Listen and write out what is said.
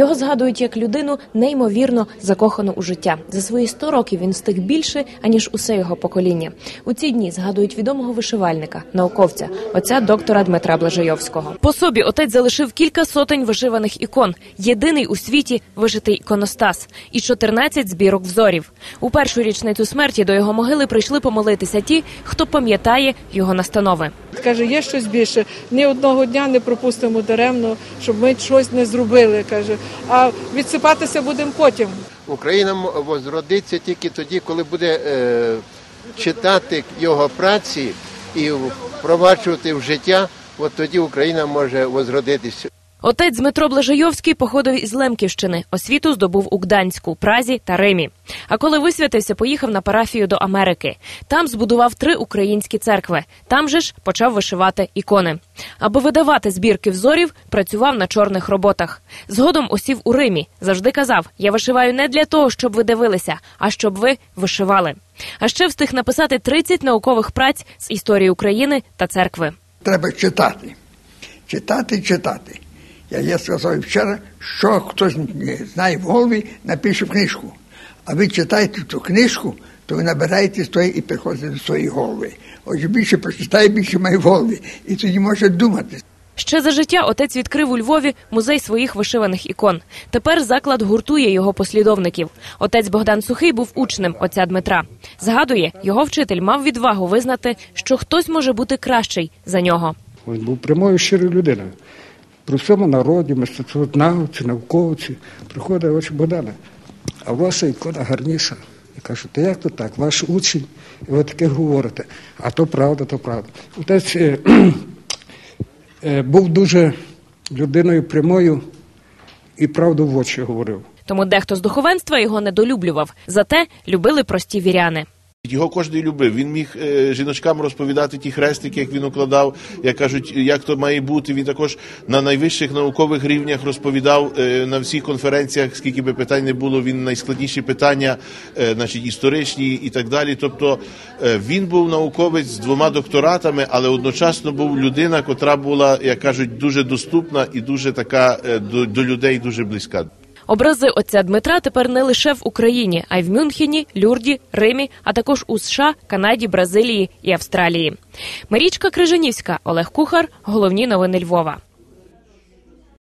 Його згадують як людину неймовірно закохану у життя. За свої 100 років він встиг більше аніж усе його покоління. У ці дні згадують відомого вишивальника, науковця, отця доктора Дмитра Блажайовського. По собі отець залишив кілька сотень вишиваних ікон. Єдиний у світі вишитий іконостас і 14 збірок взорів. У першу річницю смерті до його могили прийшли помолитися ті, хто пам'ятає його настанови. Каже, є щось більше. Ні одного дня не пропустимо даремно, щоб ми щось не зробили. каже. А відсипатися будемо потім. Україна возродиться тільки тоді, коли буде е, читати його праці і впроваджувати в життя. От тоді Україна може возродитися. Отець Дмитро Блажайовський походив із Лемківщини. Освіту здобув у Гданську, Празі та Римі. А коли висвятився, поїхав на парафію до Америки. Там збудував три українські церкви. Там же ж почав вишивати ікони. Аби видавати збірки взорів, працював на чорних роботах. Згодом осів у Римі. Завжди казав: я вишиваю не для того, щоб ви дивилися, а щоб ви вишивали. А ще встиг написати 30 наукових праць з історії України та церкви. Треба читати. Читати, читати. Я, я сказав вчора, що хтось не знає в голові, напише книжку. А ви читаєте ту книжку, то ви набираєте з тої і приходите до своєї голови. Отже, більше прочитає, більше має в голові. І тоді може думати. Ще за життя отець відкрив у Львові музей своїх вишиваних ікон. Тепер заклад гуртує його послідовників. Отець Богдан Сухий був учнем отця Дмитра. Згадує, його вчитель мав відвагу визнати, що хтось може бути кращий за нього. Він був прямою щирою людиною. При всьому народі, мистецтвознавці, науковці приходить очі Богдана. А ваша ікона гарніша. Я кажу, то як то так? Ваш учень, і ви таке говорите. А то правда, то правда. Отець е, е, був дуже людиною прямою і правду в очі говорив. Тому дехто з духовенства його недолюблював. Зате любили прості віряни. Його кожен любив. Він міг е, жіночкам розповідати ті хрестики, як він укладав, як кажуть, як то має бути. Він також на найвищих наукових рівнях розповідав е, на всіх конференціях, скільки би питань не було. Він найскладніші питання, е, значить, історичні і так далі. Тобто він був науковець з двома докторатами, але одночасно був людина, котра була, як кажуть, дуже доступна і дуже така до, до людей дуже близька. Образи отця Дмитра тепер не лише в Україні, а й в Мюнхені, Люрді, Римі, а також у США, Канаді, Бразилії і Австралії. Марічка Крижанівська, Олег Кухар. Головні новини Львова.